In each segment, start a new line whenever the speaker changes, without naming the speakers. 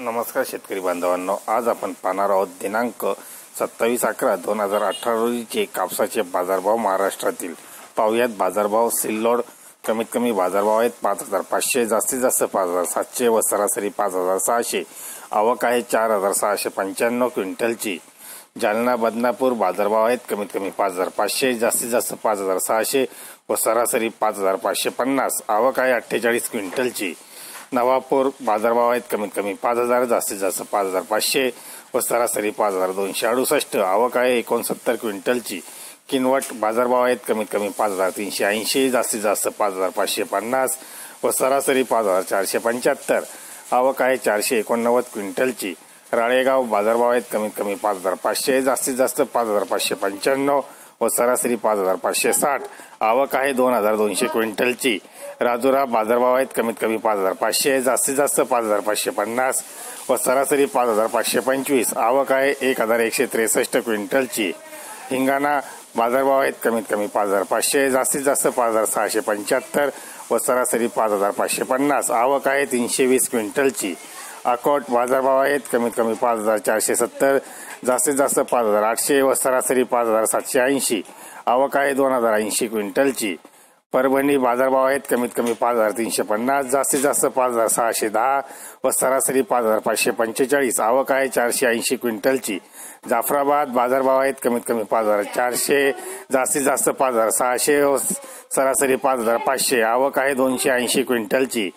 नमस्कार शेतकरी बांधवांनो आज आपण पाहणार आहोत दिनांक सत्तावीस अकरा दोन हजार अठरा रोजीचे कापसाचे बाजारभाव महाराष्ट्रातील. पाहुयात बाजारभाव सिल्लोड कमीत कमी बाजारभाव आहेत पाच हजार पाचशे जास्तीत जास्त पाच हजार सातशे व सरासरी पाच हजार सहाशे. आवक आहे चार हजार सहाशे पंच्याण्णव क्विंटलची. जालना बदनापूर बाजारभाव आहेत कमीत कमी पाच हजार पाचशे जास्तीत जास्त पाच हजार सहाशे व सरासरी पाच हजार पाचशे पन्नास. आवक आहे अठ्ठेचाळीस क्विंटलची. नवापूर बाजारभाव आहेत कमीत कमी पाच हजार जास्तीत जास्त पाच हजार पाचशे व सरासरी पाच हजार दोनशे अडुसष्ट. आवक आहे एकोणसत्तर क्विंटलची. किनवट बाजारभाव आहेत कमीत कमी पाच हजार तीनशे ऐंशी जास्तीत जास्त पाच हजार पाचशे पन्नास व सरासरी पाच हजार चारशे पंच्याहत्तर. आवक आहे चारशे एकोणनव्वद क्विंटलची. राळेगाव बाजारभाव आहेत कमीत कमी पाच हजार पाचशे जास्तीत जास्त पाच हजार पाचशे पंच्याण्णव व सरासरी पाच हजार पाचशे साठ. आवक आहे दोन हजार दोनशे क्विंटलची. राजुरा बाजारभाव आहेत कमीत कमी पाच हजार पाचशे जास्तीत जास्त पाच हजार पाचशे पन्नास व सरासरी पाच हजार पाचशे पंचवीस. आवक आहे एक हजार एकशे त्रेसष्ट क्विंटलची. हिंगाणा बाजारभाव आहेत कमीत कमी पाच हजार पाचशे जास्तीत जास्त पाच हजार सहाशे पंच्याहत्तर व सरासरी पाच हजार पाचशे पन्नास. आवक आहे तीनशे वीस क्विंटलची. अकोट बाजारभाव आहेत कमीत कमी पाच हजार चारशे सत्तर जास्तीत जास्त पाच हजार आठशे व सरासरी पाच हजार सातशे ऐंशी. आवक आहे दोन हजार ऐंशी क्विंटलची. परभणी बाजारभाव आहेत कमीत कमी पाच हजार तीनशे पन्नास जास्तीत जास्त पाच हजार सहाशे दहा व सरासरी पाच हजार पाचशे पंचेचाळीस. आवक आहे चारशे ऐंशी क्विंटलची. जाफराबाद बाजारभाव आहेत कमीत कमी पाच हजार चारशे जास्तीत जास्त पाच हजार सहाशे व सरासरी पाच हजार पाचशे. आवक आहे दोनशे ऐंशी क्विंटलची.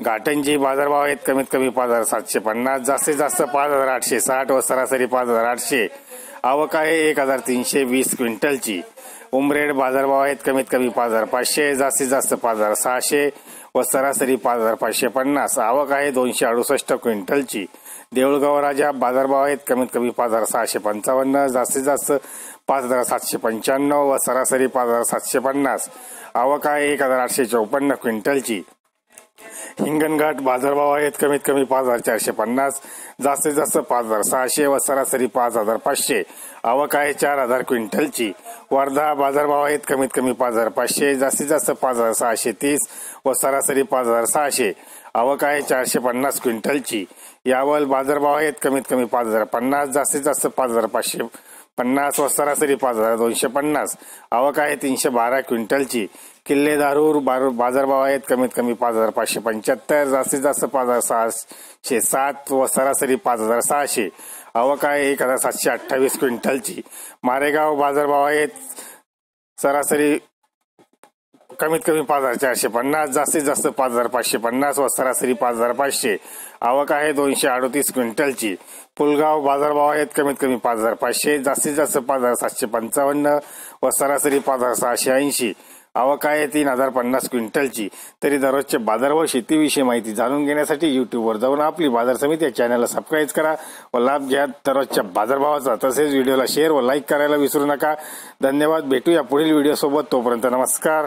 घाटंजी बाजारभाव आहेत कमीत कमी पाच हजार सातशे पन्नास जास्तीत जास्त पाच हजार आठशे साठ व सरासरी पाच हजार आठशे. आवक आहे एक हजार तीनशे वीस क्विंटलची. उमरेड बाजारभाव आहेत कमीत कमी पाच हजार पाचशे जास्तीत जास्त पाच हजार सहाशे व सरासरी पाच हजार पाचशे पन्नास. आवक आहे दोनशे अडुसष्ट क्विंटलची. देऊळगाव राजा बाजारभाव आहेत कमीत कमी पाच हजार सहाशे पंचावन्न जास्तीत जास्त पाच हजार सातशे पंच्याण्णव व सरासरी पाच हजार सातशे पन्नास. आवक आहे एक हजार आठशे चौपन्न क्विंटलची. हिंगणघाट बाजारभाव आहेत कमीत कमी पाच हजार चारशे पन्नास. जास्तीत जास्त पाच हजार सहाशे व सरासरी पाच हजार पाचशे. आवक आहे चार हजार क्विंटलची. वर्धा बाजारभाव आहेत कमीत कमी पाच हजार पाचशे. जास्तीत जास्त पाच हजार सहाशे तीस व सरासरी पाच हजार सहाशे. आवक आहे चारशे पन्नास क्विंटलची. यावल बाजारभाव आहेत कमीत कमी पाच हजार पन्नास. जास्तीत जास्त पाच हजार पाचशे पन्नास व सरासरी पाच हजार दोनशे पन्नास. आवक आहे तीनशे बारा क्विंटलची. किल्ले दारूर बाजारभाव आहेत कमीत कमी पाच हजार पाचशे पंच्याहत्तर जास्तीत जास्त पाच हजार सहाशे सात व सरासरी पाच हजार सहाशे. आवक आहे एक हजार सातशे अठ्ठावीस क्विंटलची. मारेगाव बाजारभाव आहेत सरासरी कमीत कमी पाच हजार चारशे पन्नास जास्तीत जास्त पाच हजार पाचशे पन्नास व सरासरी पाच हजार पाचशे. आवक आहे दोनशे अडतीस क्विंटलची. पुलगाव बाजारभाव आहेत कमीत कमी पाच हजार पाचशे जास्तीत जास्त पाच हजार सातशे पंचावन्न व सरासरी पाच हजार सहाशे ऐंशी. आवक आहे तीन हजार पन्नास क्विंटलची. तरी दररोजचे बाजार व शेतीविषयी माहिती जाणून घेण्यासाठी युट्यूबवर जाऊन आपली बाजार समिती या चॅनलला सबस्क्राईब करा व लाभ घ्या दररोजच्या बाजारभावाचा. तसेच व्हिडिओला शेअर व लाईक करायला विसरू नका. धन्यवाद. भेटूया पुढील व्हिडिओ सोबत. तोपर्यंत नमस्कार.